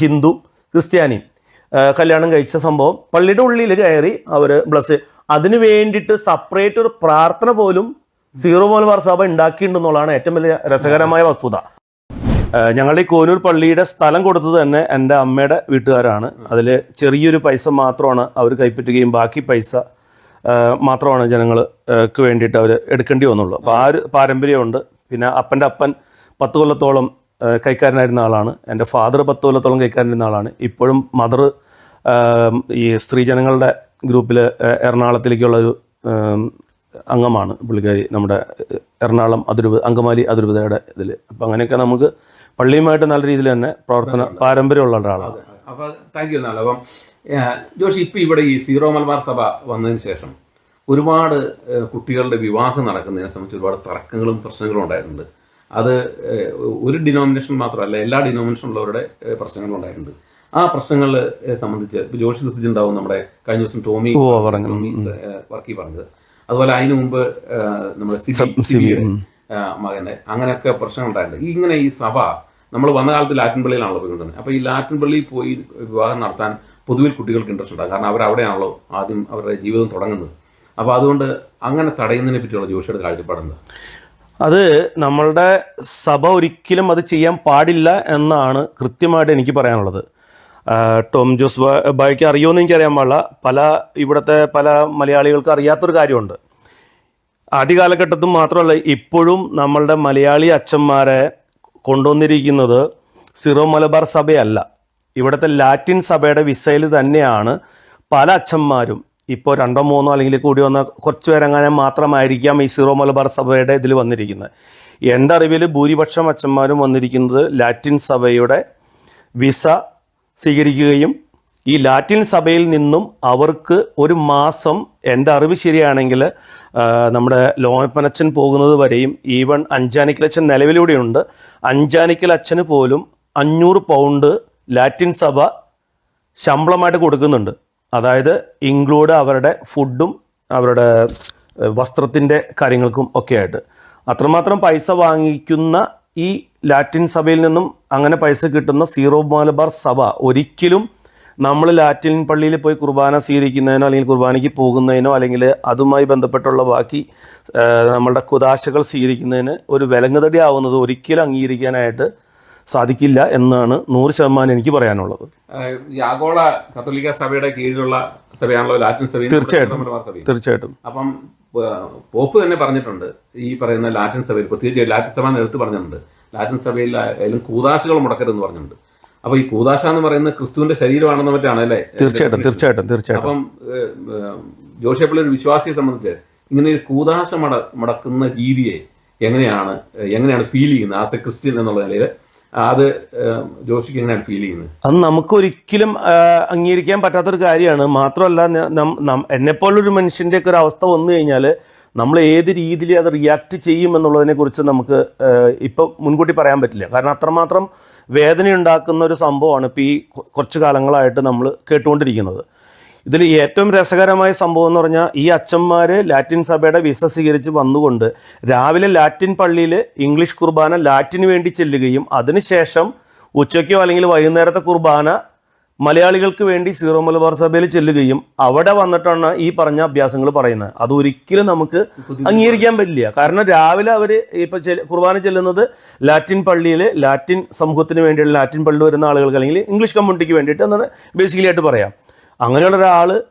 ഹിന്ദു ക്രിസ്ത്യാനി. കല്യാണം കഴിച്ച സംഭവം പള്ളിയുടെ ഉള്ളിൽ കയറി അവർ ബ്ലസ് അതിന് വേണ്ടിയിട്ട് സെപ്പറേറ്റ് ഒരു പ്രാർത്ഥന പോലും സീറോ മലബാർ സഭ ഉണ്ടാക്കിയിട്ടുണ്ടെന്നുള്ളതാണ് ഏറ്റവും വലിയ രസകരമായ വസ്തുത. ഞങ്ങളുടെ ഈ കോനൂർ പള്ളിയുടെ സ്ഥലം കൊടുത്തത് തന്നെ എന്റെ അമ്മയുടെ വീട്ടുകാരാണ്. അതിൽ ചെറിയൊരു പൈസ മാത്രമാണ് അവർ കൈപ്പറ്റുകയും ബാക്കി പൈസ മാത്രമാണ് ജനങ്ങൾക്ക് വേണ്ടിയിട്ട് അവർ എടുക്കേണ്ടി വന്നുള്ളൂ. അപ്പോൾ ആ ഒരു പാരമ്പര്യമുണ്ട്. പിന്നെ അപ്പന്റെ അപ്പൻ പത്ത് കൊല്ലത്തോളം കൈക്കാരനായിരുന്ന ആളാണ്. എന്റെ ഫാദർ പത്ത് കൊല്ലത്തോളം കൈക്കാരനായിരുന്ന ആളാണ്. ഇപ്പോഴും മദർ ഈ സ്ത്രീജനങ്ങളുടെ ഗ്രൂപ്പിൽ എറണാകുളത്തിലേക്കുള്ള ഒരു അംഗമാണ് പുള്ളിക്കാരി നമ്മുടെ എറണാകുളം അതിരൂപ അങ്കമാലി അതിരൂപതയുടെ ഇതിൽ അപ്പം അങ്ങനെയൊക്കെ നമുക്ക് പള്ളിയുമായിട്ട് നല്ല രീതിയിൽ തന്നെ പ്രവർത്തന പാരമ്പര്യമുള്ള ഒരാളാണ്. അപ്പോൾ താങ്ക് യു എന്നാൽ അപ്പം ജോഷി ഇപ്പം ഇവിടെ ഈ സീറോ മലബാർ സഭ വന്നതിന് ശേഷം ഒരുപാട് കുട്ടികളുടെ വിവാഹം നടക്കുന്നതിനെ സംബന്ധിച്ച് ഒരുപാട് തർക്കങ്ങളും പ്രശ്നങ്ങളും ഉണ്ടായിട്ടുണ്ട്. അത് ഒരു ഡിനോമിനേഷൻ മാത്രമല്ല എല്ലാ ഡിനോമിനേഷനുള്ളവരുടെ ഉള്ളവരുടെ പ്രശ്നങ്ങളും ഉണ്ടായിട്ടുണ്ട്. ആ പ്രശ്നങ്ങളെ സംബന്ധിച്ച് ഇപ്പൊ ജോഷി ശ്രദ്ധിച്ചിട്ടുണ്ടാവും നമ്മുടെ കഴിഞ്ഞ ദിവസം ടോമി ടോമി വർക്കി പറഞ്ഞത്. അതുപോലെ അതിനു മുമ്പ് നമ്മുടെ സിബി സിബിയുടെ ആ, മകന്റെ അങ്ങനെയൊക്കെ പ്രശ്നം ഉണ്ടായിട്ടുണ്ട്. ഈ ഇങ്ങനെ ഈ സഭ നമ്മൾ വന്ന കാലത്ത് ലാറ്റിൻ പള്ളിയിലാണല്ലോ പോയിക്കൊണ്ടിരുന്നത്. അപ്പോൾ ഈ ലാറ്റിൻ പള്ളിയിൽ പോയി വിവാഹം നടത്താൻ പൊതുവിൽ കുട്ടികൾക്ക് ഇൻട്രസ്റ്റ് ഉണ്ടാകും. കാരണം അവർ അവിടെയാണല്ലോ ആദ്യം അവരുടെ ജീവിതം തുടങ്ങുന്നത്. അപ്പോൾ അതുകൊണ്ട് അങ്ങനെ തടയുന്നതിനെ പറ്റിയുള്ള ജോഷിയുടെ കാഴ്ചപ്പാടെന്താ? അത് നമ്മളുടെ സഭ ഒരിക്കലും അത് ചെയ്യാൻ പാടില്ല എന്നാണ് കൃത്യമായിട്ട് എനിക്ക് പറയാനുള്ളത്. ടോം ജോസ് ബായ്ക്ക് അറിയുമെന്ന് എനിക്കറിയാൻ പാടില്ല. പല ഇവിടുത്തെ പല മലയാളികൾക്ക് അറിയാത്തൊരു കാര്യമുണ്ട്. ആദ്യ കാലഘട്ടത്തിൽ മാത്രമല്ല ഇപ്പോഴും നമ്മളുടെ മലയാളി അച്ഛന്മാരെ കൊണ്ടുവന്നിരിക്കുന്നത് സിറോ മലബാർ സഭയല്ല. ഇവിടുത്തെ ലാറ്റിൻ സഭയുടെ വിസയിൽ തന്നെയാണ് പല അച്ഛന്മാരും ഇപ്പോൾ രണ്ടോ മൂന്നോ അല്ലെങ്കിൽ കൂടി വന്ന കുറച്ച് പേരങ്ങനെ മാത്രമായിരിക്കാം ഈ സീറോ മലബാർ സഭയുടെ ഇതിൽ വന്നിരിക്കുന്നത്. എന്റെ അറിവിൽ ഭൂരിപക്ഷം അച്ഛന്മാരും വന്നിരിക്കുന്നത് ലാറ്റിൻ സഭയുടെ വിസ സ്വീകരിക്കുകയും ഈ ലാറ്റിൻ സഭയിൽ നിന്നും അവർക്ക് ഒരു മാസം എന്റെ അറിവ് ശരിയാണെങ്കിൽ നമ്മുടെ ലോമപ്പനച്ഛൻ പോകുന്നത് വരെയും ഈവൺ അഞ്ചാനിക്കൽ അച്ഛൻ നിലവിലൂടെയുണ്ട്. അഞ്ചാനിക്കൽ അച്ഛന് പോലും അഞ്ഞൂറ് പൗണ്ട് ലാറ്റിൻ സഭ ശമ്പളമായിട്ട് കൊടുക്കുന്നുണ്ട്. അതായത് ഇൻക്ലൂഡ് അവരുടെ ഫുഡും അവരുടെ വസ്ത്രത്തിന്റെ കാര്യങ്ങൾക്കും ഒക്കെ ആയിട്ട് അത്രമാത്രം പൈസ വാങ്ങിക്കുന്ന ഈ ലാറ്റിൻ സഭയിൽ നിന്നും അങ്ങനെ പൈസ കിട്ടുന്ന സീറോ മലബാർ സഭ ഒരിക്കലും നമ്മൾ ലാറ്റിൻ പള്ളിയിൽ പോയി കുർബാന സ്വീകരിക്കുന്നതിനോ അല്ലെങ്കിൽ കുർബാനയ്ക്ക് പോകുന്നതിനോ അല്ലെങ്കിൽ അതുമായി ബന്ധപ്പെട്ടുള്ള ബാക്കി നമ്മളുടെ കുതാശകൾ സ്വീകരിക്കുന്നതിന് ഒരു വിലങ്ങുതടി ആവുന്നത് ഒരിക്കലും അംഗീകരിക്കാനായിട്ട് സാധിക്കില്ല എന്നാണ് നൂറ് ശതമാനം എനിക്ക് പറയാനുള്ളത്. ആഗോള കത്തോലിക്ക സഭയുടെ കീഴിലുള്ള സഭയാണല്ലോ ലാറ്റിൻ സഭ തീർച്ചയായിട്ടും. തീർച്ചയായിട്ടും. അപ്പം പോപ്പ് തന്നെ പറഞ്ഞിട്ടുണ്ട് ഈ പറയുന്ന ലാറ്റിൻ സഭയിൽ. പ്രത്യേകിച്ച് ലാറ്റിൻ സഭ എന്ന് എടുത്ത് പറഞ്ഞിട്ടുണ്ട്. ലാറ്റിൻ സഭയിൽ ആയാലും കൂതാശകൾ മുടക്കരുതെന്ന് പറഞ്ഞിട്ടുണ്ട്. അപ്പൊ ഈ കൂതാശ എന്ന് പറയുന്ന ക്രിസ്തുവിന്റെ ശരീരമാണെന്ന് മറ്റാണ് അല്ലേ? തീർച്ചയായിട്ടും തീർച്ചയായിട്ടും തീർച്ചയായിട്ടും. അപ്പം ജോഷിയപ്പിള്ള ഒരു വിശ്വാസിയെ സംബന്ധിച്ച് ഇങ്ങനെ ഒരു കൂതാശ മട മുടക്കുന്ന രീതിയെ എങ്ങനെയാണ് എങ്ങനെയാണ് ഫീൽ ചെയ്യുന്നത് ആസ് എ ക്രിസ്ത്യൻ എന്നുള്ള നിലയിൽ അത് ജോഷിക്ക് എങ്ങനെയാണ് ഫീൽ ചെയ്യുന്നത്? അത് നമുക്ക് ഒരിക്കലും ആ, അംഗീകരിക്കാൻ പറ്റാത്തൊരു കാര്യമാണ്. മാത്രമല്ല എന്നെപ്പോലൊരു മനുഷ്യന്റെ ഒക്കെ ഒരു അവസ്ഥ വന്നു കഴിഞ്ഞാൽ നമ്മൾ ഏത് രീതിയിൽ അത് റിയാക്ട് ചെയ്യും എന്നുള്ളതിനെ കുറിച്ച് നമുക്ക് ഇപ്പം മുൻകൂട്ടി പറയാൻ പറ്റില്ല. കാരണം അത്രമാത്രം വേദന ഉണ്ടാക്കുന്ന ഒരു സംഭവമാണ് ഇപ്പോൾ ഈ കുറച്ച് കാലങ്ങളായിട്ട് നമ്മൾ കേട്ടുകൊണ്ടിരിക്കുന്നത്. ഇതിൽ ഏറ്റവും രസകരമായ സംഭവം എന്ന് പറഞ്ഞാൽ ഈ അച്ഛന്മാർ ലാറ്റിൻ സഭയുടെ വിസ സ്വീകരിച്ച് വന്നുകൊണ്ട് രാവിലെ ലാറ്റിൻ പള്ളിയിൽ ഇംഗ്ലീഷ് കുർബാന ലാറ്റിന് വേണ്ടി ചെല്ലുകയും അതിനുശേഷം ഉച്ചയ്ക്കോ അല്ലെങ്കിൽ വൈകുന്നേരത്തെ കുർബാന മലയാളികൾക്ക് വേണ്ടി സീറോ മലബാർ സഭയിൽ ചെല്ലുകയും അവിടെ വന്നിട്ടാണ് ഈ പറഞ്ഞ അഭ്യാസങ്ങൾ പറയുന്നത്. അത് ഒരിക്കലും നമുക്ക് അംഗീകരിക്കാൻ പറ്റില്ല. കാരണം രാവിലെ അവർ ഇപ്പൊ കുർബാന ചെല്ലുന്നത് ലാറ്റിൻ പള്ളിയിൽ ലാറ്റിൻ സമൂഹത്തിന് വേണ്ടിയുള്ള ലാറ്റിൻ പള്ളി വരുന്ന ആളുകൾക്ക് അല്ലെങ്കിൽ ഇംഗ്ലീഷ് കമ്മ്യൂണിറ്റിക്ക് വേണ്ടിയിട്ട് എന്നാണ് ബേസിക്കലി ആയിട്ട് പറയാം. അങ്ങനെയുള്ള ഒരാൾ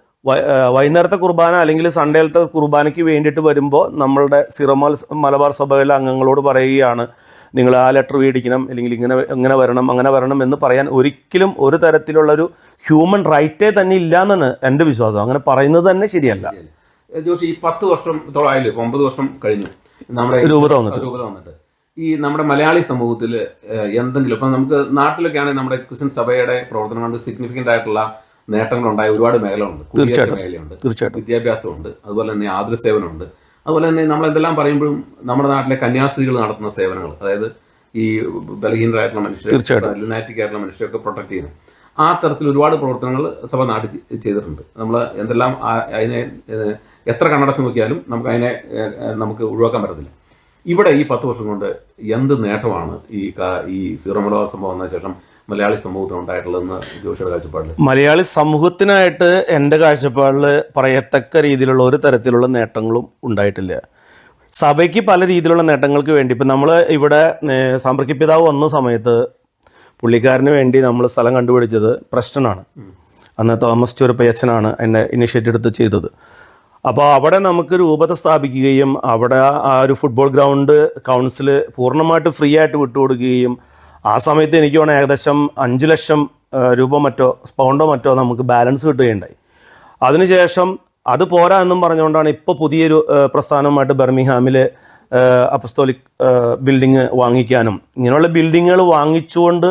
വൈകുന്നേരത്തെ കുർബാന അല്ലെങ്കിൽ സൺഡേലത്തെ കുർബാനയ്ക്ക് വേണ്ടിയിട്ട് വരുമ്പോൾ നമ്മളുടെ സിറമൽ മലബാർ സഭയിലെ അംഗങ്ങളോട് പറയുകയാണ് നിങ്ങൾ ആ ലെറ്റർ മേടിക്കണം അല്ലെങ്കിൽ ഇങ്ങനെ ഇങ്ങനെ വരണം അങ്ങനെ വരണം എന്ന് പറയാൻ ഒരിക്കലും ഒരു തരത്തിലുള്ളൊരു ഹ്യൂമൻ റൈറ്റേ തന്നെ ഇല്ല എന്നാണ് എന്റെ വിശ്വാസം. അങ്ങനെ പറയുന്നത് തന്നെ ശരിയല്ല. ജോഷി ഈ പത്ത് വർഷത്തോളം ആയില്ലേ? ഒമ്പത് വർഷം കഴിഞ്ഞു. നമ്മുടെ രൂപത വന്നിട്ട്. രൂപത വന്നിട്ട്. ഈ നമ്മുടെ മലയാളി സമൂഹത്തിൽ എന്തെങ്കിലും ഇപ്പം നമുക്ക് നാട്ടിലൊക്കെയാണെങ്കിൽ നമ്മുടെ ക്രിസ്ത്യൻ സഭയുടെ പ്രവർത്തനം കൊണ്ട് സിഗ്നിഫിക്കന്റ് ആയിട്ടുള്ള നേട്ടങ്ങളുണ്ടായ ഒരുപാട് മേഖലകളുണ്ട്. തീർച്ചയായിട്ടും. മേഖലയുണ്ട്. തീർച്ചയായിട്ടും. വിദ്യാഭ്യാസമുണ്ട്. അതുപോലെ തന്നെ ആതുരസേവനമുണ്ട് അതുപോലെ തന്നെ നമ്മൾ എന്തെല്ലാം പറയുമ്പോഴും നമ്മുടെ നാട്ടിലെ കന്യാസ്ത്രീകൾ നടത്തുന്ന സേവനങ്ങൾ അതായത് ഈ ബലഹീനരായിട്ടുള്ള മനുഷ്യരെ തീർച്ചയായിട്ടും. ലുനാറ്റിക് ആയിട്ടുള്ള മനുഷ്യരെയൊക്കെ പ്രൊട്ടക്ട് ചെയ്യുന്നത് ആ തരത്തിൽ ഒരുപാട് പ്രവർത്തനങ്ങൾ സഭ നാട്ടിൽ ചെയ്തിട്ടുണ്ട്. നമ്മൾ എന്തെല്ലാം അതിനെ എത്ര കണ്ണടച്ച് നോക്കിയാലും നമുക്ക് അതിനെ നമുക്ക് ഒഴിവാക്കാൻ പറ്റത്തില്ല. ഇവിടെ ഈ പത്ത് വർഷം കൊണ്ട് എന്ത് നേട്ടമാണ് ഈ ഈ സീറോ മലബാർ സംഭവം വന്ന ശേഷം മലയാളി സമൂഹത്തിന് ഉണ്ടായിട്ടുള്ളതെന്ന് ജോഷിയുടെ കാഴ്ചപ്പാടിൽ മലയാളി സമൂഹത്തിനായിട്ട് എന്റെ കാഴ്ചപ്പാടിൽ പറയത്തക്ക രീതിയിലുള്ള ഒരു തരത്തിലുള്ള നേട്ടങ്ങളും ഉണ്ടായിട്ടില്ല. സഭയ്ക്ക് പല രീതിയിലുള്ള നേട്ടങ്ങൾക്ക് വേണ്ടി ഇപ്പം നമ്മൾ ഇവിടെ സമ്പർക്ക പിതാവ് വന്ന സമയത്ത് പുള്ളിക്കാരന് വേണ്ടി നമ്മൾ സ്ഥലം കണ്ടുപിടിച്ചത് പ്രശ്നനാണ്. അന്ന് തോമസ് ചുരപ്പയച്ചനാണ് എന്നെ ഇനിഷ്യേറ്റ് എടുത്ത് ചെയ്തത്. അപ്പോൾ അവിടെ നമുക്ക് രൂപത സ്ഥാപിക്കുകയും അവിടെ ആ ഒരു ഫുട്ബോൾ ഗ്രൗണ്ട് കൗൺസിൽ പൂർണമായിട്ട് ഫ്രീ ആയിട്ട് വിട്ടുകൊടുക്കുകയും ആ സമയത്ത് എനിക്ക് വേണം ഏകദേശം അഞ്ച് ലക്ഷം രൂപ മറ്റോ പൗണ്ടോ മറ്റോ നമുക്ക് ബാലൻസ് കിട്ടുകയുണ്ടായി. അതിനുശേഷം അത് പോരാ എന്നും പറഞ്ഞുകൊണ്ടാണ് ഇപ്പോൾ പുതിയൊരു പ്രസ്ഥാനമായിട്ട് ബെർമിഹാമിൽ അപ്പസ്തോലിക് ബിൽഡിങ് വാങ്ങിക്കാനും. ഇങ്ങനെയുള്ള ബിൽഡിങ്ങുകൾ വാങ്ങിച്ചുകൊണ്ട്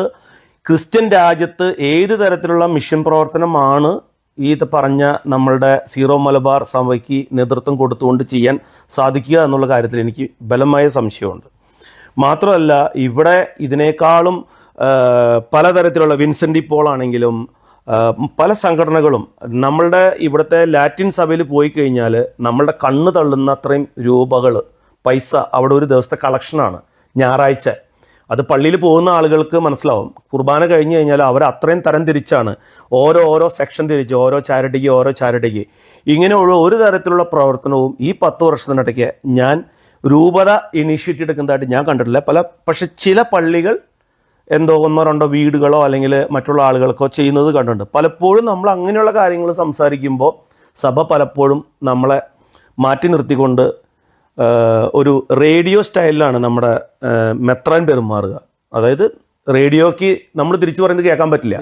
ക്രിസ്ത്യൻ രാജ്യത്ത് ഏത് തരത്തിലുള്ള മിഷൻ പ്രവർത്തനമാണ് ഈ പറഞ്ഞ നമ്മളുടെ സീറോ മലബാർ സഭയ്ക്ക് നേതൃത്വം കൊടുത്തുകൊണ്ട് ചെയ്യാൻ സാധിക്കുക എന്നുള്ള കാര്യത്തിൽ എനിക്ക് ബലമായ സംശയമുണ്ട്. മാത്രമല്ല ഇവിടെ ഇതിനേക്കാളും പലതരത്തിലുള്ള വിൻസെന്റ് പോൾ ആണെങ്കിലും പല സംഘടനകളും നമ്മളുടെ ഇവിടുത്തെ ലാറ്റിൻ സഭയിൽ പോയി കഴിഞ്ഞാൽ നമ്മളുടെ കണ്ണ് തള്ളുന്ന അത്രയും രൂപകൾ പൈസ അവിടെ ഒരു ദിവസത്തെ കളക്ഷനാണ് ഞായറാഴ്ച. അത് പള്ളിയിൽ പോകുന്ന ആളുകൾക്ക് മനസ്സിലാവും. കുർബാന കഴിഞ്ഞ് കഴിഞ്ഞാൽ അവർ അത്രയും തരം തിരിച്ചാണ്. ഓരോ ഓരോ സെക്ഷൻ തിരിച്ച് ഓരോ ചാരിറ്റിക്ക് ഓരോ ചാരിറ്റിക്ക്. ഇങ്ങനെയുള്ള ഒരു തരത്തിലുള്ള പ്രവർത്തനവും ഈ പത്ത് വർഷത്തിനിടയ്ക്ക് ഞാൻ രൂപത ഇനീഷ്യേറ്റീവ് എടുക്കുന്നതായിട്ട് ഞാൻ കണ്ടിട്ടില്ല. പല പക്ഷെ ചില പള്ളികൾ എന്തോ ഒന്നോ രണ്ടോ വീടുകളോ അല്ലെങ്കിൽ മറ്റുള്ള ആളുകൾക്കോ ചെയ്യുന്നത് കണ്ടിട്ടുണ്ട്. പലപ്പോഴും നമ്മൾ അങ്ങനെയുള്ള കാര്യങ്ങൾ സംസാരിക്കുമ്പോൾ സഭ പലപ്പോഴും നമ്മളെ മാറ്റി നിർത്തിക്കൊണ്ട് ഒരു റേഡിയോ സ്റ്റൈലിലാണ് നമ്മുടെ മെത്രാൻ പെരുമാറുക. അതായത് റേഡിയോക്ക് നമ്മൾ തിരിച്ചു പറയുന്നത് കേൾക്കാൻ പറ്റില്ല.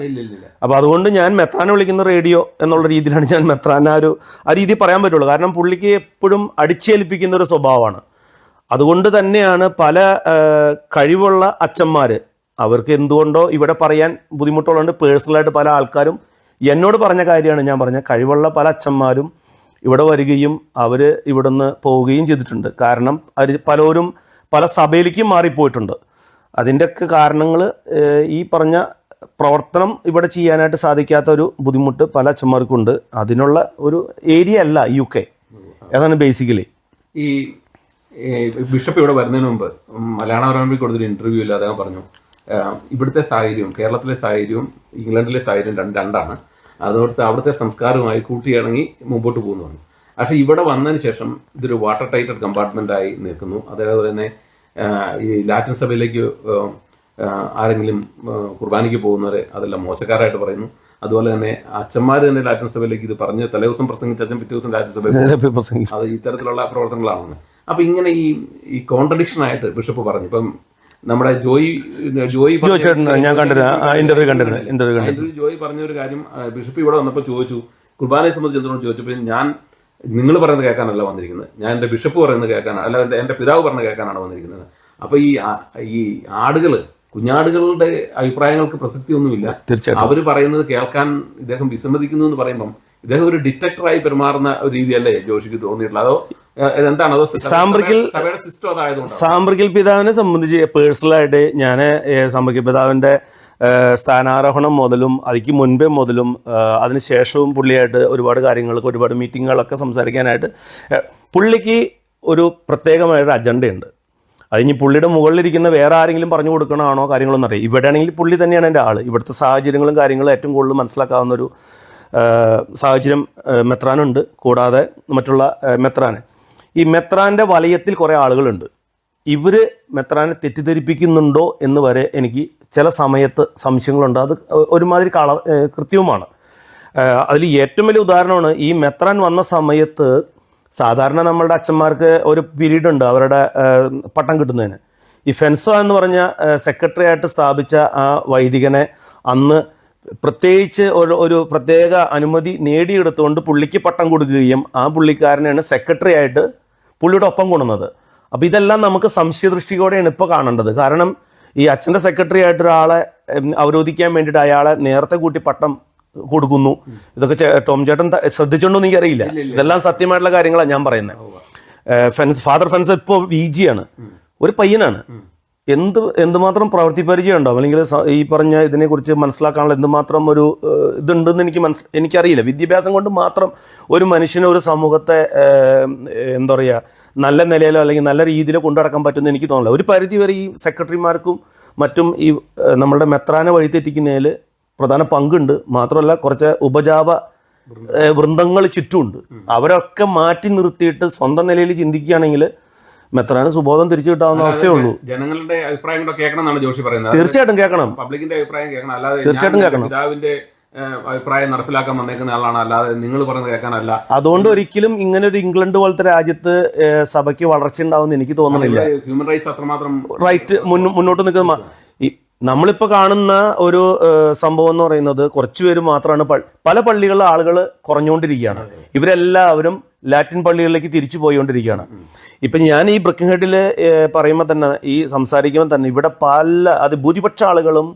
അപ്പോൾ അതുകൊണ്ട് ഞാൻ മെത്രാനെ വിളിക്കുന്ന റേഡിയോ എന്നുള്ള രീതിയിലാണ് ഞാൻ മെത്രാൻ ആ ഒരു ആ രീതി പറയാൻ പറ്റുള്ളൂ. കാരണം പുള്ളിക്ക് എപ്പോഴും അടിച്ചേൽപ്പിക്കുന്ന ഒരു സ്വഭാവമാണ്. അതുകൊണ്ട് തന്നെയാണ് പല കഴിവുള്ള അച്ഛന്മാർ അവർക്ക് എന്തുകൊണ്ടോ ഇവിടെ പറയാൻ ബുദ്ധിമുട്ടുള്ളതുകൊണ്ട് പേഴ്സണലായിട്ട് പല ആൾക്കാരും എന്നോട് പറഞ്ഞ കാര്യമാണ് ഞാൻ പറഞ്ഞ കഴിവുള്ള പല അച്ഛന്മാരും ഇവിടെ വരികയും അവർ ഇവിടുന്ന് പോവുകയും ചെയ്തിട്ടുണ്ട്. കാരണം അവർ പലരും പല സഭയിലേക്കും മാറിപ്പോയിട്ടുണ്ട്. അതിന്റെയൊക്കെ കാരണങ്ങൾ ഈ പറഞ്ഞ പ്രവർത്തനം ഇവിടെ ചെയ്യാനായിട്ട് സാധിക്കാത്ത ഒരു ബുദ്ധിമുട്ട് പല അച്ഛന്മാർക്കുണ്ട്. അതിനുള്ള ഒരു ഏരിയ അല്ല യു കെ. അതാണ് ബേസിക്കലി ഈ ബിഷപ്പ് ഇവിടെ വരുന്നതിന് മുമ്പ് മലയാള മനോരമയിൽ കൊടുത്തൊരു ഇന്റർവ്യൂവിൽ അദ്ദേഹം പറഞ്ഞു ഇവിടുത്തെ സാഹചര്യവും കേരളത്തിലെ സാഹചര്യവും ഇംഗ്ലണ്ടിലെ സാഹചര്യം രണ്ട് രണ്ടാണ്. അതോടൊപ്പം അവിടുത്തെ സംസ്കാരവുമായി കൂട്ടിയിണങ്ങി മുമ്പോട്ട് പോകുന്നു പറഞ്ഞു. പക്ഷേ ഇവിടെ വന്നതിന് ശേഷം ഇതൊരു വാട്ടർ ടൈറ്റഡ് കമ്പാർട്ട്മെന്റായി നിൽക്കുന്നു. അതേപോലെ തന്നെ ഈ ലാറ്റിൻ സഭയിലേക്ക് ആരെങ്കിലും കുർബാനയ്ക്ക് പോകുന്നവരെ അതെല്ലാം മോശക്കാരായിട്ട് പറയുന്നു. അതുപോലെ തന്നെ അച്ഛന്മാർ തന്നെ ലാറ്റിൻ സഭയിലേക്ക് ഇത് പറഞ്ഞ് തലേദിവസം പ്രസംഗിച്ച അച്ഛൻ പിറ്റേ ദിവസം ലാറ്റിൻ സഭയിൽ അത് ഇത്തരത്തിലുള്ള പ്രവർത്തനങ്ങളാണെന്ന് അപ്പൊ ഇങ്ങനെ ഈ ഈ കോൺട്രഡിക്ഷൻ ആയിട്ട് ബിഷപ്പ് പറഞ്ഞു. ഇപ്പം നമ്മുടെ ജോയി ജോയി പറഞ്ഞ- ഞാൻ കണ്ടിരുന്നു. ഇന്റർവ്യൂ കണ്ടിരുന്നു. interview ജോയി പറഞ്ഞ ഒരു കാര്യം ബിഷപ്പ് ഇവിടെ വന്നപ്പോൾ ചോദിച്ചു. കുർബാനയെ സംബന്ധിച്ച് എന്തുകൊണ്ട് ചോദിച്ചപ്പോൾ ഞാൻ നിങ്ങൾ പറയുന്നത് കേൾക്കാനല്ല വന്നിരിക്കുന്നത്. ഞാൻ എന്റെ ബിഷപ്പ് പറയുന്നത് കേൾക്കാനാണ് അല്ല എന്റെ എന്റെ പിതാവ് പറയുന്നത് കേൾക്കാനാണ് വന്നിരിക്കുന്നത്. അപ്പോൾ ഈ ഈ ആടുകൾ കുഞ്ഞാടുകളുടെ അഭിപ്രായങ്ങൾക്ക് പ്രസക്തിയൊന്നുമില്ല. തീർച്ചയായിട്ടും. അവർ പറയുന്നത് കേൾക്കാൻ ഇദ്ദേഹം വിസമ്മതിക്കുന്നു എന്ന് പറയുമ്പം ഇദ്ദേഹം ഒരു ഡിറ്റക്ടറായി പെരുമാറുന്ന ഒരു രീതിയല്ലേ ജോഷിക്ക് തോന്നിയിട്ടുള്ളത്? അതോ എന്താണ് അതോ സാമ്പ്രക്കിൽ- സിസ്റ്റം പിതാവിനെ സംബന്ധിച്ച് പേഴ്സണലായിട്ട് ഞാൻ സാമ്പ്രിക്കൽ പിതാവിന്റെ സ്ഥാനാരോഹണം മുതലും അതിക്ക് മുൻപേ മുതലും അതിനുശേഷവും പുള്ളിയായിട്ട് ഒരുപാട് കാര്യങ്ങൾക്ക് ഒരുപാട് മീറ്റിങ്ങുകളൊക്കെ സംസാരിക്കാനായിട്ട് പുള്ളിക്ക് ഒരു പ്രത്യേകമായൊരു അജണ്ടയുണ്ട്. അതിന് പുള്ളിയുടെ മുകളിലിരിക്കുന്ന വേറെ ആരെങ്കിലും പറഞ്ഞു കൊടുക്കണമാണോ കാര്യങ്ങളൊന്നും അറിയാം ഇവിടെ ആണെങ്കിൽ പുള്ളി തന്നെയാണ് എന്റെ ആൾ ഇവിടുത്തെ സാഹചര്യങ്ങളും കാര്യങ്ങളും ഏറ്റവും കൂടുതൽ മനസ്സിലാക്കാവുന്ന ഒരു സാഹചര്യം മെത്രാനുണ്ട്. കൂടാതെ മറ്റുള്ള മെത്രാന്. ഈ മെത്രാന്റെ വലയത്തിൽ കുറേ ആളുകളുണ്ട്. ഇവർ മെത്രാനെ തെറ്റിദ്ധരിപ്പിക്കുന്നുണ്ടോ എന്ന് വരെ എനിക്ക് ചില സമയത്ത് സംശയങ്ങളുണ്ട്. അത് ഒരുമാതിരി കള കൃത്യവുമാണ്. അതിൽ ഏറ്റവും വലിയ ഉദാഹരണമാണ് ഈ മെത്രാൻ വന്ന സമയത്ത് സാധാരണ നമ്മളുടെ അച്ഛന്മാർക്ക് ഒരു പീരീഡ് ഉണ്ട് അവരുടെ പട്ടം കിട്ടുന്നതിന്. ഈ ഫെൻസോ എന്ന് പറഞ്ഞ സെക്രട്ടറി ആയിട്ട് സ്ഥാപിച്ച ആ വൈദികനെ അന്ന് പ്രത്യേകിച്ച് ഒരു ഒരു പ്രത്യേക അനുമതി നേടിയെടുത്തുകൊണ്ട് പുള്ളിക്ക് പട്ടം കൊടുക്കുകയും ആ പുള്ളിക്കാരനെയാണ് സെക്രട്ടറി ആയിട്ട് പുള്ളിയുടെ ഒപ്പം കൊണ്ടുന്നത് അപ്പോൾ ഇതെല്ലാം നമുക്ക് സംശയദൃഷ്ടിയോടെയാണ് ഇപ്പോൾ കാണേണ്ടത്. കാരണം ഈ അച്ഛന്റെ സെക്രട്ടറി ആയിട്ട് ഒരാളെ അവരോധിക്കാൻ വേണ്ടിയിട്ട് അയാളെ നേരത്തെ കൂട്ടി പട്ടം കൊടുക്കുന്നു. ഇതൊക്കെ ടോം ചേട്ടൻ ശ്രദ്ധിച്ചുണ്ടോ ശ്രദ്ധിച്ചോണ്ടോ എന്ന് എനിക്കറിയില്ല. ഇതെല്ലാം സത്യമായിട്ടുള്ള കാര്യങ്ങളാണ് ഞാൻ പറയുന്നത്. ഫെൻസ് ഫാദർ ഫെൻസ് ഇപ്പോൾ വി ജി ആണ്. ഒരു പയ്യനാണ്. എന്ത് എന്തുമാത്രം പ്രവൃത്തി പരിചയം ഉണ്ടാവും അല്ലെങ്കിൽ ഈ പറഞ്ഞ ഇതിനെക്കുറിച്ച് മനസ്സിലാക്കാനുള്ള എന്തുമാത്രം ഒരു ഇതുണ്ടെന്ന് എനിക്ക് മനസ്സിൽ എനിക്കറിയില്ല. വിദ്യാഭ്യാസം കൊണ്ട് മാത്രം ഒരു മനുഷ്യനെ ഒരു സമൂഹത്തെ എന്താ പറയുക നല്ല നിലയിലോ അല്ലെങ്കിൽ നല്ല രീതിയിലോ കൊണ്ടുനടക്കാൻ പറ്റുമെന്ന് എനിക്ക് തോന്നില്ല ഒരു പരിധി വരെ ഈ സെക്രട്ടറിമാർക്കും മറ്റും ഈ നമ്മളുടെ മെത്രാനെ വഴിതെറ്റിക്കുന്നതിൽ പ്രധാന പങ്കുണ്ട്. മാത്രമല്ല കുറച്ച് ഉപജാപ വൃന്ദങ്ങൾ ചുറ്റുമുണ്ട്. അവരൊക്കെ മാറ്റി നിർത്തിയിട്ട് സ്വന്തം നിലയിൽ ചിന്തിക്കുകയാണെങ്കിൽ മെത്രാന് സുബോധം തിരിച്ചു കിട്ടാവുന്ന അവസ്ഥയേ ഉള്ളൂ ജനങ്ങളുടെ അഭിപ്രായം കൂടെ കേൾക്കണം എന്നാണ് ജോഷി പറയുന്നത്. തീർച്ചയായിട്ടും കേൾക്കണം. പബ്ലിക്കിന്റെ അഭിപ്രായം കേൾക്കണം. അല്ലാതെ തീർച്ചയായിട്ടും കേൾക്കണം. പിതാവിന്റെ അഭിപ്രായം നടപ്പിലാക്കാൻ വന്നേക്കുന്ന ആളാണ്. അല്ലാതെ നിങ്ങൾ പറയുന്നത് കേൾക്കാനല്ല. അതുകൊണ്ട് ഒരിക്കലും ഇങ്ങനെ ഒരു ഇംഗ്ലണ്ട് പോലത്തെ രാജ്യത്ത് സഭയ്ക്ക് വളർച്ച ഉണ്ടാവുമെന്ന് എനിക്ക് തോന്നുന്നില്ല ഹ്യൂമൻ റൈറ്റ്സ് അത്രമാത്രം റൈറ്റ് മുന്നോട്ട് നിൽക്കുന്ന നമ്മളിപ്പോൾ കാണുന്ന ഒരു സംഭവം എന്ന് പറയുന്നത് കുറച്ചുപേര് മാത്രമാണ് പല പള്ളികളിലെ ആളുകൾ കുറഞ്ഞുകൊണ്ടിരിക്കുകയാണ്. ഇവരെല്ലാവരും ലാറ്റിൻ പള്ളികളിലേക്ക് തിരിച്ചു പോയിക്കൊണ്ടിരിക്കുകയാണ്. ഇപ്പം ഞാൻ ഈ ബ്രിക്കിംഗ് പറയുമ്പോൾ തന്നെ ഈ സംസാരിക്കുമ്പോൾ തന്നെ ഇവിടെ പല അത് ഭൂരിപക്ഷ ആളുകളും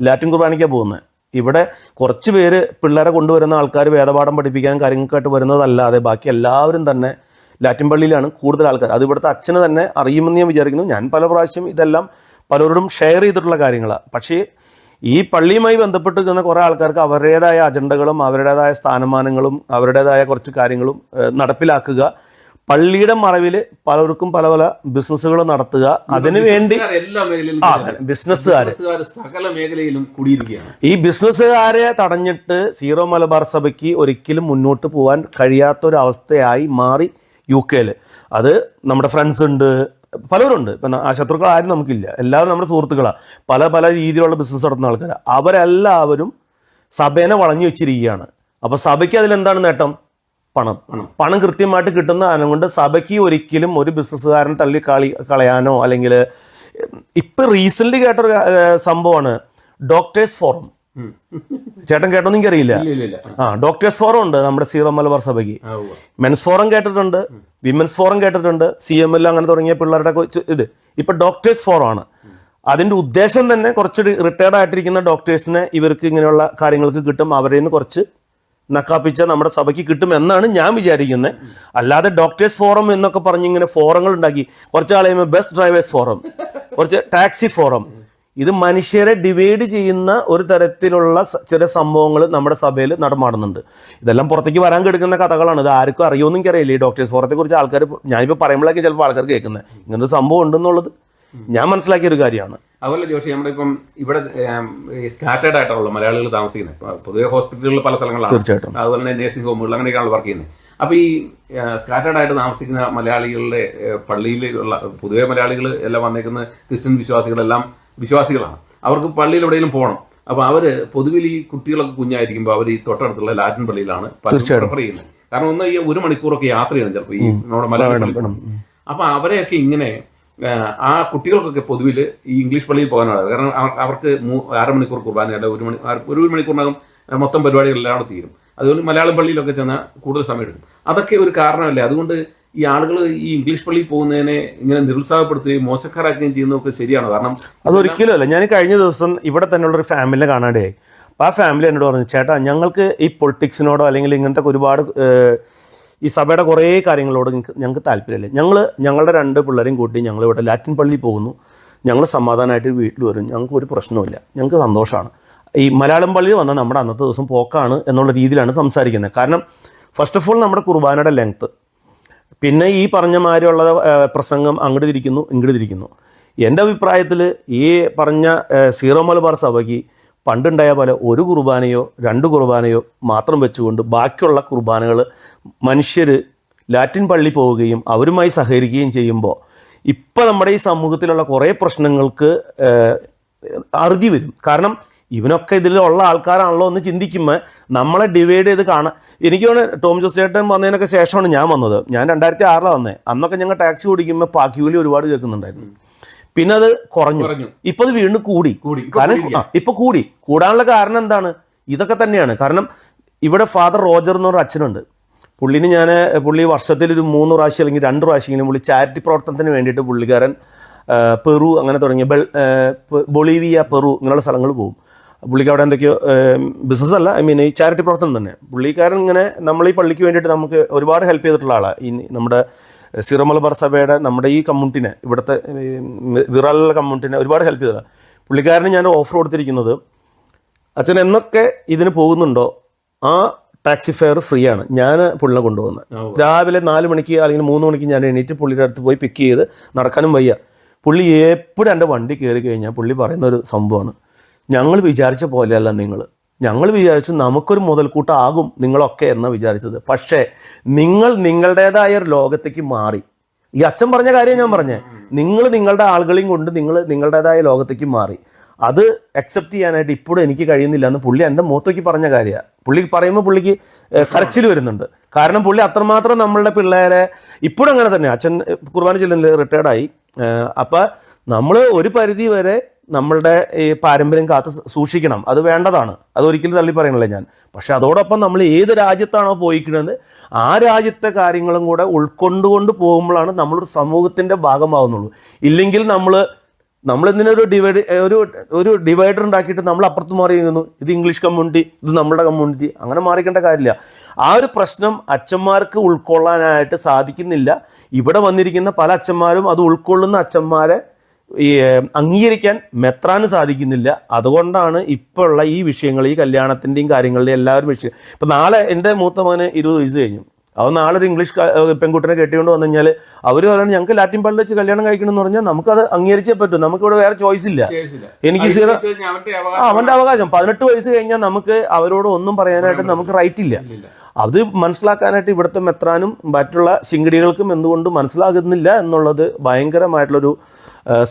ലാറ്റിൻ കുർബാനയ്ക്കാണ് പോകുന്നത് ഇവിടെ കുറച്ച് പേര് പിള്ളേരെ കൊണ്ടുവരുന്ന ആൾക്കാർ വേദപാഠം പഠിപ്പിക്കാൻ കാര്യങ്ങൾക്കായിട്ട് വരുന്നതല്ലാതെ ബാക്കി എല്ലാവരും തന്നെ ലാറ്റിൻ പള്ളിയിലാണ് കൂടുതൽ ആൾക്കാർ. അത് ഇവിടുത്തെ അച്ഛന് തന്നെ അറിയുമെന്ന് ഞാൻ വിചാരിക്കുന്നു. ഞാൻ പല പ്രാവശ്യം ഇതെല്ലാം പലരോടും ഷെയർ ചെയ്തിട്ടുള്ള കാര്യങ്ങളാണ് പക്ഷേ ഈ പള്ളിയുമായി ബന്ധപ്പെട്ട് നിൽക്കുന്ന കുറേ ആൾക്കാർക്ക് അവരുടേതായ അജണ്ടകളും അവരുടേതായ സ്ഥാനമാനങ്ങളും അവരുടേതായ കുറച്ച് കാര്യങ്ങളും നടപ്പിലാക്കുക. പള്ളിയുടെ മറവിൽ പലർക്കും പല പല ബിസിനസ്സുകൾ നടത്തുക. അതിനുവേണ്ടി ബിസിനസ്സുകാർ സകല മേഖലയിലും കുടിയിരിക്കുകയാണ്. ഈ ബിസിനസ്സുകാരെ തടഞ്ഞിട്ട് സീറോ മലബാർ സഭയ്ക്ക് ഒരിക്കലും മുന്നോട്ട് പോകാൻ കഴിയാത്ത ഒരു അവസ്ഥയായി മാറി യു കെയിൽ അത് നമ്മുടെ ഫ്രണ്ട്സ് ഉണ്ട് പലരുണ്ട് ഇപ്പം ആ ശത്രുക്കൾ ആരും നമുക്കില്ല. എല്ലാവരും നമ്മുടെ സുഹൃത്തുക്കളാണ് പല പല രീതിയിലുള്ള ബിസിനസ് നടത്തുന്ന ആൾക്കാർ അവരെല്ലാവരും സഭേനെ വളഞ്ഞു വെച്ചിരിക്കുകയാണ്. അപ്പോൾ സഭയ്ക്ക് അതിലെന്താണ് നേട്ടം? പണം. പണം. കൃത്യമായിട്ട് കിട്ടുന്ന അതുകൊണ്ട് കൊണ്ട് സഭയ്ക്ക് ഒരിക്കലും ഒരു ബിസിനസ്സുകാരൻ തള്ളി കളി കളയാനോ അല്ലെങ്കിൽ ഇപ്പം റീസെന്റ് കേട്ടൊരു സംഭവമാണ്. Doctors forum. ചേട്ടൻ കേട്ടോ എനിക്കറിയില്ല. അറിയില്ല ആ ഡോക്ടേഴ്സ് ഫോറം ഉണ്ട് നമ്മുടെ സീറോ മലബാർ സഭയ്ക്ക്. മെൻസ് ഫോറം കേട്ടിട്ടുണ്ട് വിമൻസ് ഫോറം കേട്ടിട്ടുണ്ട് സി എം എൽ അങ്ങനെ തുടങ്ങിയ പിള്ളേരുടെ ഇത്. ഇപ്പൊ ഡോക്ടേഴ്സ് ഫോറം ആണ്. അതിന്റെ ഉദ്ദേശം തന്നെ കുറച്ച് റിട്ടയർഡ് ആയിട്ടിരിക്കുന്ന ഡോക്ടേഴ്സിനെ ഇവർക്ക് ഇങ്ങനെയുള്ള കാര്യങ്ങൾക്ക് കിട്ടും അവരിൽ നിന്ന് കുറച്ച് നക്കാപ്പിച്ച നമ്മുടെ സഭയ്ക്ക് കിട്ടും എന്നാണ് ഞാൻ വിചാരിക്കുന്നത് അല്ലാതെ ഡോക്ടേഴ്സ് ഫോറം എന്നൊക്കെ പറഞ്ഞ് ഇങ്ങനെ ഫോറങ്ങൾ ഉണ്ടാക്കി കുറച്ച് ആളെയുമ്പോൾ ബസ് ഡ്രൈവേഴ്സ് ഫോറം കുറച്ച് ടാക്സി ഫോറം ഇത് മനുഷ്യരെ ഡിവൈഡ് ചെയ്യുന്ന ഒരു തരത്തിലുള്ള ചില സംഭവങ്ങൾ നമ്മുടെ സഭയിൽ നടമാടുന്നുണ്ട്. ഇതെല്ലാം പുറത്തേക്ക് വരാൻ കിടക്കുന്ന കഥകളാണ്. ഇത് ആർക്കും അറിയുമെന്ന് എനിക്കറിയില്ല. ഈ ഡോക്ടേഴ്സ് ഫോറത്തെ കുറിച്ച് ആൾക്കാർ ഞാനിപ്പോൾ പറയുമ്പോഴേക്കും ചിലപ്പോൾ ആൾക്കാർ കേൾക്കുന്നത് ഇങ്ങനൊരു സംഭവം ഉണ്ടെന്നുള്ളത്. ഞാൻ മനസ്സിലാക്കിയ ഒരു കാര്യമാണ്. അതുപോലെ ജോഷി നമ്മുടെ ഇപ്പം ഇവിടെ സ്കാറ്റേഡ് ആയിട്ടുള്ള മലയാളികൾ താമസിക്കുന്നത് പൊതുവെ ഹോസ്പിറ്റലുകളിൽ പല സ്ഥലങ്ങളിലാണ്. തീർച്ചയായിട്ടും. അതുപോലെ തന്നെ നേഴ്സിംഗ് ഹോമുകൾ അങ്ങനെയൊക്കെയാണ് വർക്ക് ചെയ്യുന്നത് അപ്പൊ ഈ സ്കാറ്റേഡ് ആയിട്ട് താമസിക്കുന്ന മലയാളികളുടെ പള്ളിയിലുള്ള പൊതുവെ മലയാളികൾ എല്ലാം വന്നേക്കുന്ന ക്രിസ്ത്യൻ വിശ്വാസികളെല്ലാം വിശ്വാസികളാണ്. അവർക്ക് പള്ളിയിൽ എവിടെയെങ്കിലും പോകണം. അപ്പോൾ അവർ പൊതുവിൽ ഈ കുട്ടികളൊക്കെ കുഞ്ഞായിരിക്കുമ്പോൾ അവർ ഈ തൊട്ടടുത്തുള്ള ലാറ്റിൻ പള്ളിയിലാണ് പ്രിഫർ ചെയ്യുന്നത്. കാരണം ഒന്ന് ഈ ഒരു മണിക്കൂറൊക്കെ യാത്ര ചെയ്യണം ചിലപ്പോൾ ഈ നമ്മുടെ മലയാളം പള്ളി അപ്പൊ അവരെയൊക്കെ ഇങ്ങനെ ആ, കുട്ടികൾക്കൊക്കെ പൊതുവിൽ ഈ ഇംഗ്ലീഷ് പള്ളിയിൽ പോകാനാണ്. കാരണം അവർ- അവർക്ക് അരമണിക്കൂർ കുർബാനയുടെ ഒരു മണി ഒരു മണിക്കൂറിനകം മൊത്തം പരിപാടികളെല്ലാം അവിടെ തീരും. അതുകൊണ്ട് മലയാളം പള്ളിയിലൊക്കെ ചെന്നാൽ കൂടുതൽ സമയം എടുക്കും. അതൊക്കെ ഒരു കാരണമല്ലേ? അതുകൊണ്ട് ഈ ആളുകൾ ഈ ഇംഗ്ലീഷ് പള്ളിയിൽ പോകുന്നതിനെ ഇങ്ങനെ നിരുത്സാഹപ്പെടുത്തുകയും മോശക്കാരാക്കുകയും ചെയ്യുന്നതൊക്കെ ശരിയാണോ? കാരണം അതൊരിക്കലും അല്ല. ഞാൻ കഴിഞ്ഞ ദിവസം ഇവിടെ തന്നെയുള്ള ഒരു ഫാമിലിനെ കാണാണ്ടായി അപ്പോൾ ആ ഫാമിലി എന്നോട് പറഞ്ഞു ചേട്ടാ ഞങ്ങൾക്ക് ഈ പൊളിറ്റിക്സിനോടോ അല്ലെങ്കിൽ ഇങ്ങനത്തെ ഒരുപാട് ഈ സഭയുടെ കുറേ കാര്യങ്ങളോട് ഞങ്ങൾക്ക് ഞങ്ങൾക്ക് താല്പര്യമില്ല. ഞങ്ങൾ ഞങ്ങളുടെ രണ്ട് പിള്ളേരെയും കൂട്ടി ഞങ്ങൾ ഇവിടെ ലാറ്റിൻ പള്ളിയിൽ പോകുന്നു. ഞങ്ങൾ സമാധാനമായിട്ട് വീട്ടിൽ വരും. ഞങ്ങൾക്ക് ഒരു പ്രശ്നവുമില്ല. ഞങ്ങൾക്ക് സന്തോഷമാണ്. ഈ മലയാളം പള്ളിയിൽ വന്ന നമ്മുടെ അന്നത്തെ ദിവസം പോക്കാണ് എന്നുള്ള രീതിയിലാണ് സംസാരിക്കുന്നത്. കാരണം ഫസ്റ്റ് ഓഫ് ഓൾ നമ്മുടെ കുർബാനയുടെ ലെങ്ത്ത് പിന്നെ ഈ പറഞ്ഞ മാതിരിയുള്ള പ്രസംഗം അങ്ങോട്ട് തിരിക്കുന്നു ഇങ്ങോട്ട് തിരിക്കുന്നു എന്റെ അഭിപ്രായത്തിൽ ഈ പറഞ്ഞ സീറോ മലബാർ സഭയ്ക്ക് പണ്ടുണ്ടായ പോലെ ഒരു കുർബാനയോ രണ്ട് കുർബാനയോ മാത്രം വെച്ചുകൊണ്ട് ബാക്കിയുള്ള കുർബാനകൾ മനുഷ്യർ ലാറ്റിൻ പള്ളി പോവുകയും അവരുമായി സഹകരിക്കുകയും ചെയ്യുമ്പോൾ ഇപ്പം നമ്മുടെ ഈ സമൂഹത്തിലുള്ള കുറേ പ്രശ്നങ്ങൾക്ക് അറുതി വരും. കാരണം ഇവനൊക്കെ ഇതിലുള്ള ആൾക്കാരാണല്ലോ എന്ന് ചിന്തിക്കുമ്പോൾ നമ്മളെ ഡിവൈഡ് ചെയ്ത് കാണാൻ എനിക്ക് ടോം ജോസ് ചേട്ടൻ വന്നതിനൊക്കെ ശേഷമാണ് ഞാൻ വന്നത്. ഞാൻ രണ്ടായിരത്തി ആറിലാണ് വന്നത് അന്നൊക്കെ ഞങ്ങൾ ടാക്സി ഓടിക്കുമ്പോൾ പാക്കിവിളി ഒരുപാട് കേൾക്കുന്നുണ്ടായിരുന്നു. പിന്നെ അത് കുറഞ്ഞു. ഇപ്പൊ അത് വീണ്ടും കൂടി. കാരണം. ഇപ്പൊ കൂടി. കൂടാനുള്ള കാരണം എന്താണ്? ഇതൊക്കെ തന്നെയാണ്. കാരണം ഇവിടെ ഫാദർ റോജർ എന്നൊരു അച്ഛനുണ്ട്. പുള്ളിന് ഞാൻ പുള്ളി വർഷത്തിൽ ഒരു മൂന്ന് പ്രാവശ്യം അല്ലെങ്കിൽ രണ്ട് പ്രാവശ്യമെങ്കിലും പുള്ളി ചാരിറ്റി പ്രവർത്തനത്തിന് വേണ്ടിയിട്ട് പുള്ളിക്കാരൻ പെറു അങ്ങനെ തുടങ്ങിയ ബൊളീവിയ പെറു ഇങ്ങനെയുള്ള സ്ഥലങ്ങൾ പോകും. പുള്ളിക്ക് അവിടെ എന്തൊക്കെയോ ബിസിനസ് അല്ല. ഐ മീൻ ഈ ചാരിറ്റി പ്രവർത്തനം തന്നെ. പുള്ളിക്കാരൻ ഇങ്ങനെ നമ്മൾ ഈ പള്ളിക്ക് വേണ്ടിയിട്ട് നമുക്ക് ഒരുപാട് ഹെൽപ്പ് ചെയ്തിട്ടുള്ള ആളാണ് ഈ നമ്മുടെ സീറോ മലബാർ സഭയുടെ നമ്മുടെ ഈ കമ്മ്യൂണിറ്റിനെ ഇവിടുത്തെ വിറൽ കമ്മ്യൂണിറ്റിനെ ഒരുപാട് ഹെൽപ്പ് ചെയ്തതാണ് പുള്ളിക്കാരന് ഞാൻ ഓഫർ കൊടുത്തിരിക്കുന്നത് അച്ഛൻ എന്നൊക്കെ ഇതിന് പോകുന്നുണ്ടോ? ആ ടാക്സി ഫെയർ ഫ്രീ ആണ്. ഞാൻ പുള്ളിനെ കൊണ്ടുപോകുന്നത്. രാവിലെ നാല് മണിക്ക് അല്ലെങ്കിൽ മൂന്ന് മണിക്ക് ഞാൻ എണീറ്റ് പുള്ളിയുടെ അടുത്ത് പോയി പിക്ക് ചെയ്ത് നടക്കാനും വയ്യ. പുള്ളി എപ്പോഴും എന്റെ വണ്ടി കയറി കഴിഞ്ഞാൽ പുള്ളി പറയുന്ന ഒരു സംഭവമാണ്. ഞങ്ങൾ വിചാരിച്ച പോലെയല്ല നിങ്ങൾ. ഞങ്ങൾ വിചാരിച്ചു നമുക്കൊരു മുതൽക്കൂട്ടാകും നിങ്ങളൊക്കെ എന്നാണ് വിചാരിച്ചത്. പക്ഷേ നിങ്ങൾ നിങ്ങളുടേതായ ഒരു ലോകത്തേക്ക് മാറി. ഈ അച്ഛൻ പറഞ്ഞ കാര്യം ഞാൻ പറഞ്ഞേ. നിങ്ങൾ നിങ്ങളുടെ ആളുകളെയും കൊണ്ട് നിങ്ങൾ നിങ്ങളുടേതായ ലോകത്തേക്ക് മാറി. അത് അക്സെപ്റ്റ് ചെയ്യാനായിട്ട് ഇപ്പോഴും എനിക്ക് കഴിയുന്നില്ല എന്ന് പുള്ളി എന്റെ മൂത്തേക്ക് പറഞ്ഞ കാര്യമാണ്. പുള്ളി പറയുമ്പോൾ പുള്ളിക്ക് കരച്ചിൽ വരുന്നുണ്ട്. കാരണം പുള്ളി അത്രമാത്രം നമ്മളുടെ പിള്ളേരെ ഇപ്പോഴും അങ്ങനെ തന്നെ. അച്ഛൻ കുർബാന ചെല്ലുന്നില്ല റിട്ടയർഡായി അപ്പം നമ്മൾ ഒരു പരിധി വരെ നമ്മളുടെ ഈ പാരമ്പര്യം കാത്ത് സൂക്ഷിക്കണം. അത് വേണ്ടതാണ്. അത് ഒരിക്കലും തള്ളി പറയണില്ല ഞാൻ. പക്ഷെ അതോടൊപ്പം നമ്മൾ ഏത് രാജ്യത്താണോ പോയിക്കുന്നത് ആ രാജ്യത്തെ കാര്യങ്ങളും കൂടെ ഉൾക്കൊണ്ടുകൊണ്ട് പോകുമ്പോഴാണ് നമ്മളൊരു സമൂഹത്തിന്റെ ഭാഗമാവുന്നുള്ളൂ. ഇല്ലെങ്കിൽ നമ്മൾ നമ്മൾ എന്തിനൊരു ഡിവൈഡ് ഒരു ഒരു ഡിവൈഡർ ഉണ്ടാക്കിയിട്ട് നമ്മൾ അപ്പുറത്ത് മാറി നിൽക്കുന്നു. ഇത് ഇംഗ്ലീഷ് കമ്മ്യൂണിറ്റി ഇത് നമ്മുടെ കമ്മ്യൂണിറ്റി അങ്ങനെ മാറിക്കേണ്ട കാര്യമില്ല. ആ ഒരു പ്രശ്നം അച്ഛന്മാർക്ക് ഉൾക്കൊള്ളാനായിട്ട് സാധിക്കുന്നില്ല. ഇവിടെ വന്നിരിക്കുന്ന പല അച്ഛന്മാരും അത് ഉൾക്കൊള്ളുന്ന അച്ഛന്മാരെ ഈ അംഗീകരിക്കാൻ മെത്രാന് സാധിക്കുന്നില്ല. അതുകൊണ്ടാണ് ഇപ്പോൾ ഉള്ള ഈ വിഷയങ്ങൾ ഈ കല്യാണത്തിന്റെയും കാര്യങ്ങളുടെയും എല്ലാവരും വിഷയം. ഇപ്പം നാളെ എന്റെ മൂത്ത മകന് ഇരുപത് വയസ്സ് കഴിഞ്ഞു. അവൻ നാളെ ഒരു ഇംഗ്ലീഷ് പെൺകുട്ടിനെ കെട്ടിക്കൊണ്ട് വന്നു കഴിഞ്ഞാൽ അവർ പറയുന്നത് ഞങ്ങൾക്ക് ലാറ്റിൻ പള്ളിൽ വെച്ച് കല്യാണം കഴിക്കണം എന്ന് പറഞ്ഞാൽ നമുക്കത് അംഗീകരിച്ചേ പറ്റും. നമുക്കിവിടെ വേറെ ചോയ്സ് ഇല്ല. എനിക്ക് സീറോ അവന്റെ ആ അവകാശം പതിനെട്ട് വയസ്സ് കഴിഞ്ഞാൽ നമുക്ക് അവരോട് ഒന്നും പറയാനായിട്ട് നമുക്ക് റൈറ്റ് ഇല്ല. അത് മനസ്സിലാക്കാനായിട്ട് ഇവിടുത്തെ മെത്രാനും മറ്റുള്ള ശിങ്കിടികൾക്കും എന്തുകൊണ്ട് മനസ്സിലാകുന്നില്ല എന്നുള്ളത് ഭയങ്കരമായിട്ടുള്ളൊരു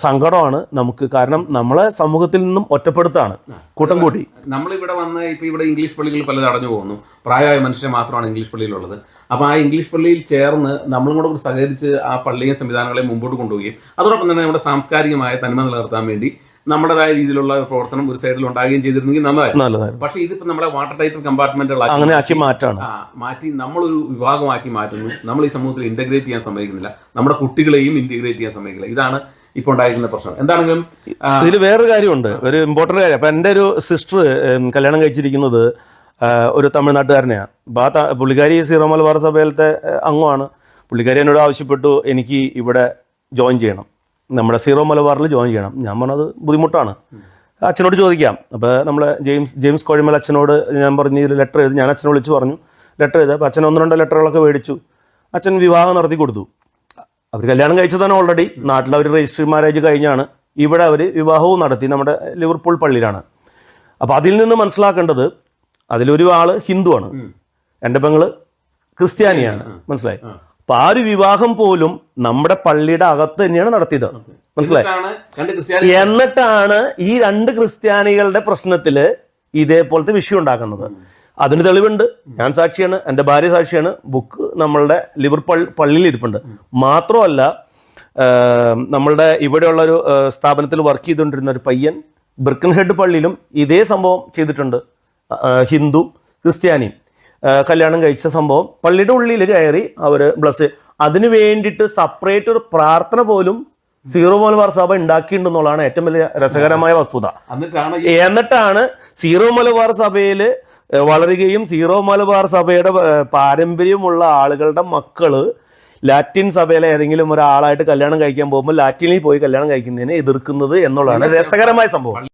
സങ്കടമാണ് നമുക്ക്. കാരണം നമ്മളെ സമൂഹത്തിൽ നിന്നും ഒറ്റപ്പെടുത്താണ്. കൂട്ടം കൂട്ടി. നമ്മളിവിടെ വന്ന് ഇപ്പൊ ഇവിടെ ഇംഗ്ലീഷ് പള്ളികൾ പലത് അടഞ്ഞു പോകുന്നു. പ്രായമായ മനുഷ്യർ മാത്രമാണ് ഇംഗ്ലീഷ് പള്ളിയിലുള്ളത്. അപ്പൊ ആ ഇംഗ്ലീഷ് പള്ളിയിൽ ചേർന്ന് നമ്മളും കൂടെ കൂടി സഹകരിച്ച് ആ പള്ളിയും സംവിധാനങ്ങളെ മുമ്പോട്ട് കൊണ്ടുപോവുകയും അതോടൊപ്പം തന്നെ നമ്മുടെ സാംസ്കാരികമായ തനിമ നിലനിർത്താൻ വേണ്ടി നമ്മുടേതായ രീതിയിലുള്ള പ്രവർത്തനം ഒരു സൈഡിൽ ഉണ്ടാകുകയും ചെയ്തിരുന്നെങ്കിൽ നല്ലതായിരുന്നു. പക്ഷേ ഇതിപ്പോ നമ്മുടെ വാട്ടർ ടൈറ്റ് കമ്പാർട്ട്മെന്റുകളാക്കി അങ്ങനെ ആക്കി മാറ്റാണ്. മാറ്റി നമ്മളൊരു വിഭാഗമാക്കി മാറ്റുന്നു. നമ്മൾ ഈ സമൂഹത്തിൽ ഇന്റഗ്രേറ്റ് ചെയ്യാൻ സമ്മതിക്കുന്നില്ല. നമ്മുടെ കുട്ടികളെയും ഇന്റഗ്രേറ്റ് ചെയ്യാൻ സമ്മതിക്കില്ല. ഇതാണ് ഇപ്പോൾ ഉണ്ടായിരിക്കുന്ന പ്രശ്നം. എന്താണെങ്കിലും ഇതിൽ വേറൊരു കാര്യമുണ്ട്. ഒരു ഇമ്പോർട്ടന്റ് കാര്യം. അപ്പം എന്റെ ഒരു സിസ്റ്റർ കല്യാണം കഴിച്ചിരിക്കുന്നത് ഒരു തമിഴ്നാട്ടുകാരനെയാണ് അപ്പോൾ ആ പുള്ളിക്കാരി സീറോ മലബാർ സഭയിലത്തെ അംഗമാണ് പുള്ളിക്കാരി എന്നോട് ആവശ്യപ്പെട്ടു എനിക്ക് ഇവിടെ ജോയിൻ ചെയ്യണം. നമ്മുടെ സീറോ മലബാറിൽ ജോയിൻ ചെയ്യണം. ഞാൻ പറഞ്ഞത് ബുദ്ധിമുട്ടാണ്. അച്ഛനോട് ചോദിക്കാം. അപ്പോൾ നമ്മളെ ജെയിംസ് ജെയിംസ് കോഴിമൽ അച്ഛനോട് ഞാൻ പറഞ്ഞ ഒരു ലെറ്റർ എഴുതി ഞാൻ അച്ഛനെ വിളിച്ച് പറഞ്ഞു. ലെറ്റർ എഴുതി. അപ്പോൾ അച്ഛൻ ഒന്ന് രണ്ട് ലെറ്ററുകളൊക്കെ മേടിച്ചു. അച്ഛൻ വിവാഹം നടത്തി കൊടുത്തു. അവർ കല്യാണം കഴിച്ചതാണ് ഓൾറെഡി നാട്ടിൽ അവർ രജിസ്റ്റർ മാരേജ് കഴിഞ്ഞാണ്. ഇവിടെ അവർ വിവാഹവും നടത്തി. നമ്മുടെ ലിവർപൂൾ പള്ളിയിലാണ്. അപ്പോൾ അതിൽ നിന്ന് മനസ്സിലാക്കേണ്ടത് അതിലൊരു ആൾ ഹിന്ദുവാണ്. എന്റെ പെങ്ങൾ ക്രിസ്ത്യാനിയാണ്. മനസ്സിലായി? അപ്പൊ ആ ഒരു വിവാഹം പോലും നമ്മുടെ പള്ളിയുടെ അകത്ത് തന്നെയാണ് നടത്തിയത്. മനസ്സിലായി? എന്നിട്ടാണ് ഈ രണ്ട് ക്രിസ്ത്യാനികളുടെ പ്രശ്നത്തിൽ ഇതേപോലത്തെ വിഷയം ഉണ്ടാക്കുന്നത്. അതിന് തെളിവുണ്ട്. ഞാൻ സാക്ഷിയാണ്. എന്റെ ഭാര്യ സാക്ഷിയാണ്. ബുക്ക് നമ്മളുടെ ലിവർപൾ പള്ളിയിൽ ഇരിപ്പുണ്ട്. മാത്രമല്ല നമ്മളുടെ ഇവിടെയുള്ള ഒരു സ്ഥാപനത്തിൽ വർക്ക് ചെയ്തുകൊണ്ടിരുന്ന ഒരു പയ്യൻ ബ്രിക്കൻഹെഡ് പള്ളിയിലും ഇതേ സംഭവം ചെയ്തിട്ടുണ്ട്. ഹിന്ദു ക്രിസ്ത്യാനിയും കല്യാണം കഴിച്ച സംഭവം. പള്ളിയുടെ ഉള്ളിൽ കയറി അവർ ബ്ലസ് അതിന് വേണ്ടിയിട്ട് സെപ്പറേറ്റ് ഒരു പ്രാർത്ഥന പോലും സീറോ മലബാർ സഭ ഉണ്ടാക്കിയിട്ടുണ്ടെന്നുള്ളതാണ് ഏറ്റവും വലിയ രസകരമായ വസ്തുത. എന്നിട്ടാണ് സീറോ മലബാർ സഭയിൽ വളരുകയും സീറോ മലബാർ സഭയുടെ പാരമ്പര്യമുള്ള ആളുകളുടെ മക്കൾ ലാറ്റിൻ സഭയിലെ ഏതെങ്കിലും ഒരാളായിട്ട് കല്യാണം കഴിക്കാൻ പോകുമ്പോൾ ലാറ്റിനിൽ പോയി കല്യാണം കഴിക്കുന്നതിനെ എതിർക്കുന്നത് എന്നുള്ളതാണ് രസകരമായ സംഭവം.